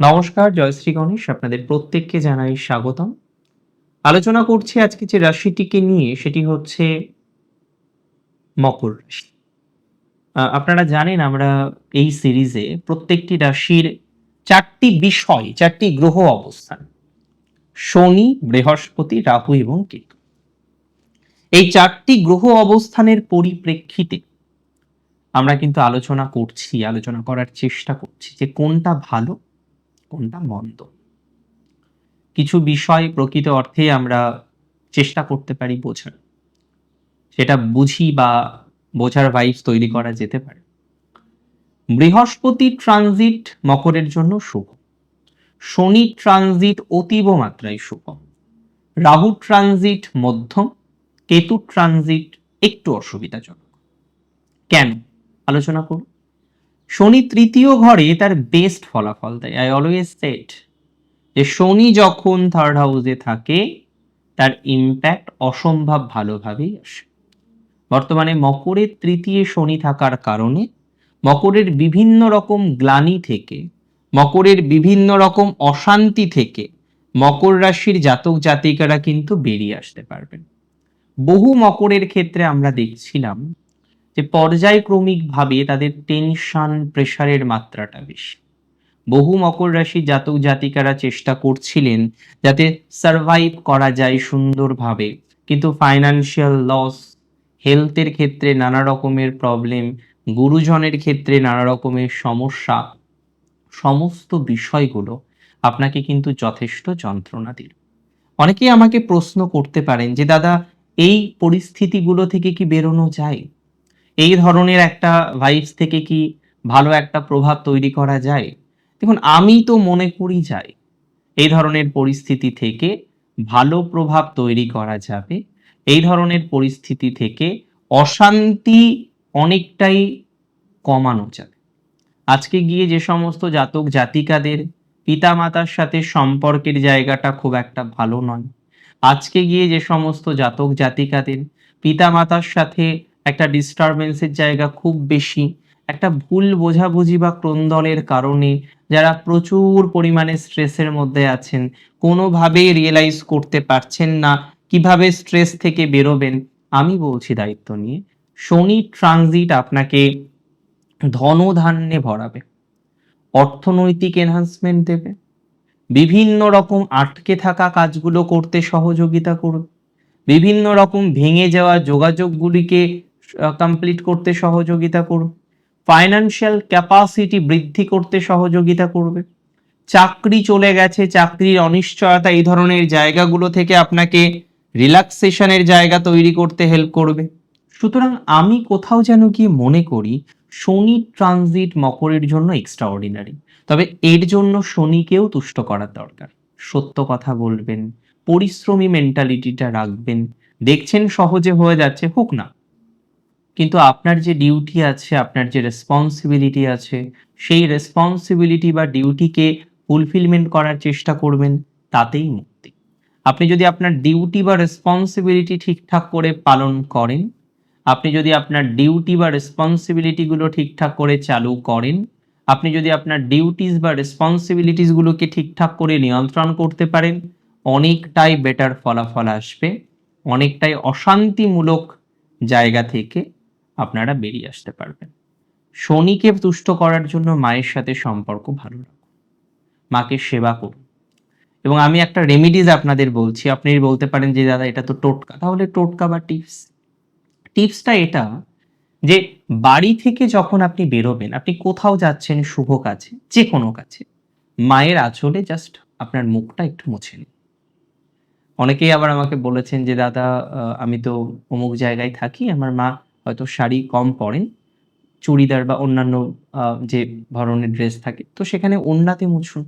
নমস্কার জয়শ্রী গণেশ। আপনাদের প্রত্যেককে জানাই স্বাগতম। আলোচনা করছি আজকে যে রাশিটিকে নিয়ে, সেটি হচ্ছে মকর রাশি। আপনারা জানেন আমরা এই সিরিজে প্রত্যেকটি রাশির চারটি বিষয়, চারটি গ্রহ অবস্থান। শনি, বৃহস্পতি, রাহু এবং কেতু। এই চারটি গ্রহ অবস্থানের পরিপ্রেক্ষিতে আমরা কিন্তু আলোচনা করছি, আলোচনা করার চেষ্টা করছি যে কোনটা ভালো কোনটা মন্দ? কিছু বিষয় প্রকৃত অর্থে আমরা চেষ্টা করতে পারি বোঝার। সেটা বুঝি বা বোঝার ভাইবস তৈরি করা যেতে পারে। বৃহস্পতি ট্রানজিট মকরের জন্য শুভ। শনি ট্রানজিট অতীব মাত্রায় শুভ। রাহু ট্রানজিট মধ্যম। কেতু ট্রানজিট একটু অসুবিধাজনক। কেন? আলোচনা করুন। শনি তৃতীয় ঘরে তার বেস্ট ফলাফল দেয়। আই অলওয়েজ সেট যে শনি যখন থার্ড হাউসে থাকে, তার ইম্প্যাক্ট অসম্ভব ভালোভাবেই আসে। বর্তমানে মকরের তৃতীয় শনি থাকার কারণে মকরের বিভিন্ন রকম গ্লানি থেকে, মকরের বিভিন্ন রকম অশান্তি থেকে মকর রাশির জাতক জাতিকারা কিন্তু বেরিয়ে আসতে পারবেন। বহু মকরের ক্ষেত্রে আমরা দেখছিলাম যে পর্যায়ক্রমিকভাবে তাদের টেনশন প্রেশারের মাত্রাটা বেশি। বহু মকর রাশি জাতক জাতিকারা চেষ্টা করছিলেন যাতে সারভাইভ করা যায় সুন্দরভাবে। কিন্তু ফাইনান্সিয়াল লস হেলথের ক্ষেত্রে নানা রকমের প্রবলেম গুরুজনের ক্ষেত্রে নানা রকমের সমস্যা, সমস্ত বিষয়গুলো আপনাকে কিন্তু যথেষ্ট যন্ত্রণা দিল। অনেকেই আমাকে প্রশ্ন করতে পারেন যে, দাদা, এই পরিস্থিতিগুলো থেকে কি বেরোনো যায়? এই ধরনের একটা ভাইবস থেকে কি ভালো একটা প্রভাব তৈরি করা যায়? দেখুন, আমি তো মনে করি যাই, এই ধরনের পরিস্থিতি থেকে ভালো প্রভাব তৈরি করা যাবে। এই ধরনের পরিস্থিতি থেকে অশান্তি অনেকটাই কমানো যাবে। আজকে গিয়ে যে সমস্ত জাতক জাতিকাদের পিতামাতার সাথে সম্পর্কের জায়গাটা খুব একটা ভালো নয়। আজকে গিয়ে যে সমস্ত জাতক জাতিকাদের পিতামাতার সাথে একটা ডিস্টারবেন্সের জায়গা খুব বেশি। একটা ভুল বোঝাবুঝি বা ক্রন্দলের কারণে যারা প্রচুর পরিমাণে স্ট্রেসের মধ্যে আছেন, কোনোভাবেই রিয়েলাইজ করতে পারছেন না কীভাবে স্ট্রেস থেকে বেরোবেন। আমি বলছি দায়িত্ব নিয়ে, শনি ট্রানজিট আপনাকে ধনধান্যে ভরাবে। অর্থনৈতিক এনহান্সমেন্ট দেবে। বিভিন্ন রকম আটকে থাকা কাজগুলো করতে সহযোগিতা করবে। বিভিন্ন রকম ভেঙে যাওয়া যোগাযোগগুলিকে কমপ্লিট করতে সহযোগিতা করবে। ফাইনান্সিয়াল ক্যাপাসিটি বৃদ্ধি করতে সহযোগিতা করবে। চাকরি চলে গেছে, চাকরির অনিশ্চয়তা এই ধরনের জায়গাগুলো থেকে আপনাকে রিল্যাক্সেশনের জায়গা তৈরি করতে হেল্প করবে। সুতরাং আমি কোথাও যেন গিয়ে মনে করি, শনি ট্রানজিট মকরের জন্য এক্সট্রা অর্ডিনারি তবে এর জন্য শনিকেও তুষ্ট করার দরকার। সত্য কথা বলবেন, পরিশ্রমী মেন্টালিটিটা রাখবেন। দেখছেন সহজে হয়ে যাচ্ছে, হোক না। কিন্তু আপনার যে ডিউটি আছে, আপনার যে রেসপন্সিবিলিটি আছে, সেই রেসপন্সিবিলিটি বা ডিউটিকে ফুলফিলমেন্ট করার চেষ্টা করবেন, তাতেই মুক্তি। আপনি যদি আপনার ডিউটি বা রেসপন্সিবিলিটি ঠিকঠাক করে পালন করেন, আপনি যদি আপনার ডিউটি বা রেসপন্সিবিলিটিগুলো ঠিকঠাক করে চালু করেন, আপনি যদি আপনার ডিউটিস বা রেসপন্সিবিলিটিসগুলোকে ঠিকঠাক করে নিয়ন্ত্রণ করতে পারেন, অনেকটাই বেটার ফলাফল আসবে, অনেকটাই অশান্তিমূলক জায়গা থেকে আপনারা বেরিয়ে আসতে পারবেন। শনিকে তুষ্ট করার জন্য মায়ের সাথে সম্পর্ক ভালো রাখুন। মাকে সেবা করুন। এবং আমি একটা রেমিডিজ আপনাদের বলছি। আপনি বলতে পারেন যে, দাদা, এটা তো টোটকা। তাহলে টোটকা বা টিপস টিপসটা এটা যে, বাড়ি থেকে যখন আপনি বেরোবেন, আপনি কোথাও যাচ্ছেন শুভ কাজে যে কোনো কাজে, মায়ের আঁচলে জাস্ট আপনার মুখটা একটু মুছে নিন। অনেকেই আবার আমাকে বলেছেন যে, দাদা আমি তো অমুক জায়গায় থাকি, আমার মা হয়তো শাড়ি কম পরেন চুড়িদার বা অন্যান্য যে ধরনের ড্রেস থাকে। তো সেখানে ওন্নাতে মুছুন।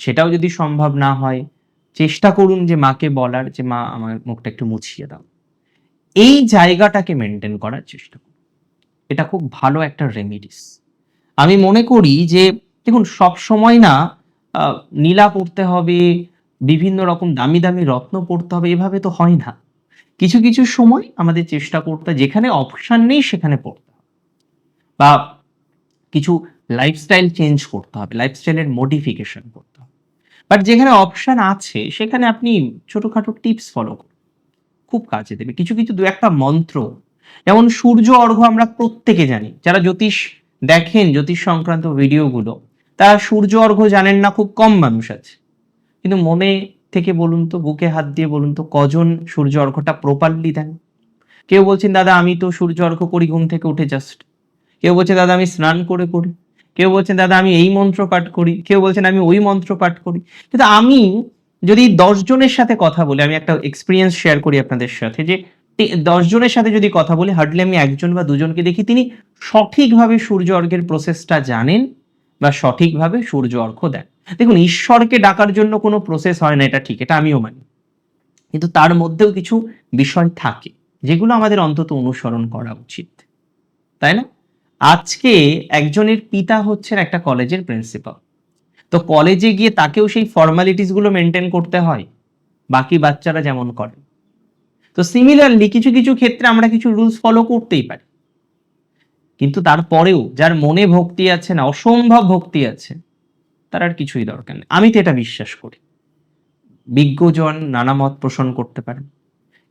সেটাও যদি সম্ভব না হয় চেষ্টা করুন যে মাকে বলার যে মা আমার মুখটা একটু মুছিয়ে দাও। এই জায়গাটাকে মেনটেন করার চেষ্টা করুন। এটা খুব ভালো একটা রেমিডিস। আমি মনে করি যে দেখুন সব সময় না নীলা পড়তে হবে বিভিন্ন রকম দামি দামি রত্ন পড়তে হবে এভাবে তো হয় না। কিছু কিছু সময় আমাদের চেষ্টা করতে যেখানে অপশান নেই সেখানে পড়তে বা কিছু লাইফস্টাইল চেঞ্জ করতে হবে লাইফস্টাইলের মডিফিকেশন করতে হবে। বাট যেখানে অপশান আছে, সেখানে আপনি ছোটোখাটো টিপস ফলো করুন। খুব কাজে দেবে। কিছু কিছু দু একটা মন্ত্র। যেমন সূর্য, অর্ঘ্য আমরা প্রত্যেকে জানি। যারা জ্যোতিষ দেখেন, জ্যোতিষ সংক্রান্ত ভিডিওগুলো তারা সূর্য, অর্ঘ্য জানেন না, খুব কম মানুষ আছে। কিন্তু মনে থেকে বলুন তো, বুকে হাত দিয়ে বলুন তো, কজন সূর্য অর্ঘটা প্রপারলি দেন? কেউ বলছেন, দাদা, আমি তো সূর্য অর্ঘ্য করি, ঘুম থেকে উঠে জাস্ট কেউ বলছে দাদা, আমি স্নান করে করি। কেউ বলছেন, দাদা, আমি এই মন্ত্র পাঠ করি। কেউ বলছেন, আমি ওই মন্ত্র পাঠ করি। কিন্তু আমি যদি দশ জনের সাথে কথা বলি, আমি একটা এক্সপিরিয়েন্স শেয়ার করি আপনাদের সাথে যে দশ জনের সাথে যদি কথা বলি হার্ডলি আমি একজন বা দুজনকে দেখি, তিনি সঠিকভাবে সূর্য অর্ঘের প্রসেসটা জানেন। বা সঠিকভাবে সূর্য অর্ঘ্য দেন। দেখুন, ঈশ্বরকে ডাকার জন্য কোনো প্রসেস হয় না, এটা ঠিক, এটা আমিও মানি। কিন্তু তার মধ্যেও কিছু বিষয় থাকে, যেগুলো আমাদের অন্তত অনুসরণ করা উচিত। তাই না? আজকে একজনের পিতা হচ্ছেন একটা কলেজের প্রিন্সিপাল তো কলেজে গিয়ে তাকেও সেই ফর্মালিটিসগুলো মেনটেন করতে হয়, বাকি বাচ্চারা যেমন করে। তো সিমিলারলি কিছু কিছু ক্ষেত্রে আমরা কিছু রুলস ফলো করতেই পারি। কিন্তু তারপরেও যার মনে ভক্তি আছে না, অসম্ভব ভক্তি আছে, তার আর কিছুই দরকার নেই। আমি তো এটা বিশ্বাস করি। বিজ্ঞজন নানা মত পোষণ করতে পারেন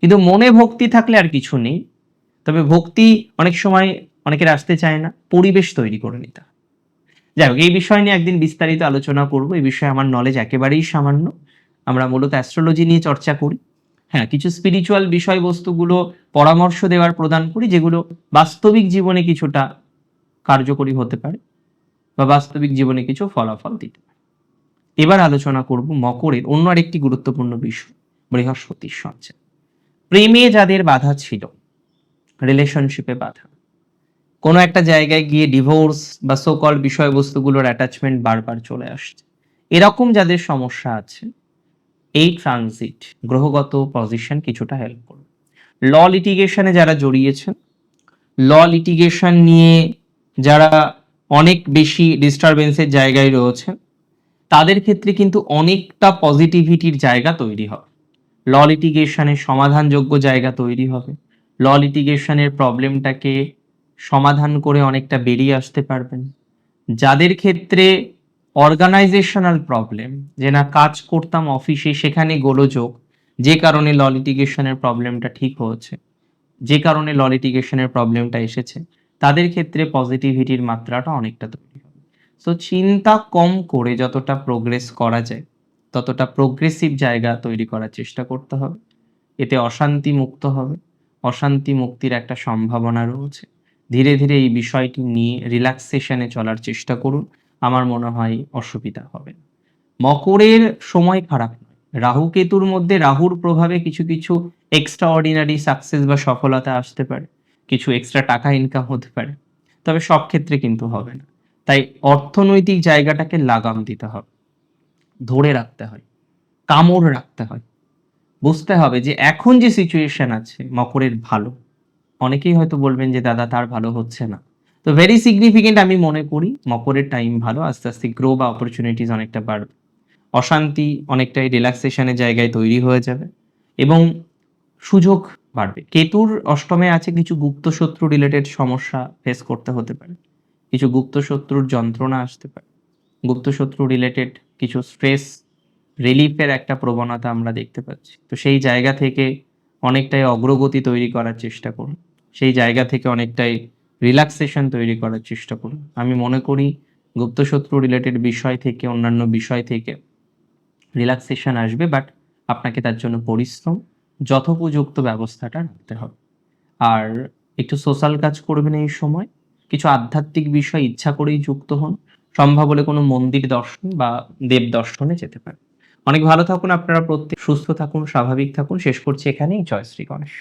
কিন্তু মনে ভক্তি থাকলে আর কিছু নেই। তবে ভক্তি অনেক সময় অনেকের আসতে চায় না, পরিবেশ তৈরি করে নিতে যাই হোক, এই বিষয় নিয়ে একদিন বিস্তারিত আলোচনা করব। এই বিষয়ে আমার নলেজ একেবারেই সামান্য। আমরা মূলত অ্যাস্ট্রোলজি নিয়ে চর্চা করি। হ্যাঁ কিছু স্পিরিচুয়াল বিষয়বস্তুগুলো পরামর্শ দেওয়ার প্রদান করি, যেগুলো বাস্তবিক জীবনে কিছুটা কার্যকরী হতে পারে বা বাস্তবিক জীবনে কিছু ফলাফল দিতে পারে। এবার আলোচনা করব মকরের অন্য আরেকটি গুরুত্বপূর্ণ বিষয় বৃহস্পতির সঞ্চার। প্রেমে যাদের বাধা ছিল রিলেশনশিপে বাধা, কোনো একটা জায়গায় গিয়ে ডিভোর্স বা সোকল বিষয়বস্তুগুলোর অ্যাটাচমেন্ট বারবার চলে আসছে। এরকম যাদের সমস্যা আছে এই ট্রানজিট গ্রহগত পজিশন কিছুটা হেল্প করবে। ল লিটিগেশনে যারা জড়িয়েছেন ল লিটিগেশন নিয়ে যারা অনেক বেশি ডিস্টারবেন্সের জায়গায় রয়েছেন, তাদের ক্ষেত্রে কিন্তু অনেকটা পজিটিভিটির জায়গা তৈরি হবে। ল লিটিগেশনের সমাধানযোগ্য জায়গা তৈরি হবে। ল লিটিগেশনের প্রবলেমটাকে সমাধান করে অনেকটা বেরিয়ে আসতে পারবেন। যাদের ক্ষেত্রে অর্গানাইজেশনাল প্রবলেম, যে না কাজ করতাম অফিসে, সেখানে গোলযোগ, যে কারণে ল লিটিগেশনের প্রবলেমটা ঠিক হয়েছে, যে কারণে ল লিটিগেশনের প্রবলেমটা এসেছে, তাদের ক্ষেত্রে পজিটিভিটির মাত্রাটা অনেকটা তৈরি হবে। সো চিন্তা কম করে যতটা প্রোগ্রেস করা যায়, ততটা প্রোগ্রেসিভ জায়গা তৈরি করার চেষ্টা করতে হবে। এতে অশান্তি মুক্ত হবে, অশান্তি মুক্তির একটা সম্ভাবনা রয়েছে। ধীরে ধীরে এই বিষয়টি নিয়ে রিল্যাক্সেশনে চলার চেষ্টা করুন আমার মনে হয় অসুবিধা হবে। মকরের সময় খারাপ রাহু কেতুর মধ্যে রাহুর প্রভাবে কিছু কিছু এক্সট্রা অর্ডিনারি সাকসেস বা সফলতা আসতে পারে। কিছু এক্সট্রা টাকা ইনকাম হতে পারে। তবে সব ক্ষেত্রে কিন্তু হবে না। তাই অর্থনৈতিক জায়গাটাকে লাগাম দিতে হবে। ধরে রাখতে হয়। কামড় রাখতে হয়। বুঝতে হবে যে এখন যে সিচুয়েশন আছে, মকরের ভালো। অনেকেই হয়তো বলবেন যে, দাদা, তার ভালো হচ্ছে না। তো ভেরি সিগনিফিকেন্ট আমি মনে করি, মকরের টাইম ভালো, আস্তে আস্তে গ্রো বা অপরচুনিটিস অনেকটা বাড়বে অশান্তি অনেকটাই রিল্যাক্সেশনের জায়গায় তৈরি হয়ে যাবে এবং সুযোগ বাড়বে। কেতুর অষ্টমে আছে কিছু গুপ্ত শত্রু রিলেটেড সমস্যা ফেস করতে হতে পারে। কিছু গুপ্ত শত্রুর যন্ত্রণা আসতে পারে। গুপ্ত শত্রু রিলেটেড কিছু স্ট্রেস রিলিফের একটা প্রবণতা আমরা দেখতে পাচ্ছি। তো সেই জায়গা থেকে অনেকটাই অগ্রগতি তৈরি করার চেষ্টা করুন। সেই জায়গা থেকে অনেকটাই রিল্যাক্সেশন তৈরি করার চেষ্টা করুন। আমি মনে করি গুপ্তশত্রু রিলেটেড বিষয় থেকে, অন্যান্য বিষয় থেকে রিল্যাক্সেশন আসবে বাট আপনাকে তার জন্য পরিশ্রম, যথোপযুক্ত ব্যবস্থাটা রাখতে হবে। আর একটু সোশ্যাল কাজ করবেন এই সময়, কিছু আধ্যাত্মিক বিষয় ইচ্ছা করেই যুক্ত হন, সম্ভব হলে কোনো মন্দির দর্শন বা দেব দর্শনে যেতে পারেন। অনেক ভালো থাকুন আপনারা প্রত্যেক, সুস্থ থাকুন, স্বাভাবিক থাকুন। শেষ করছি এখানেই। জয় শ্রী গণেশ।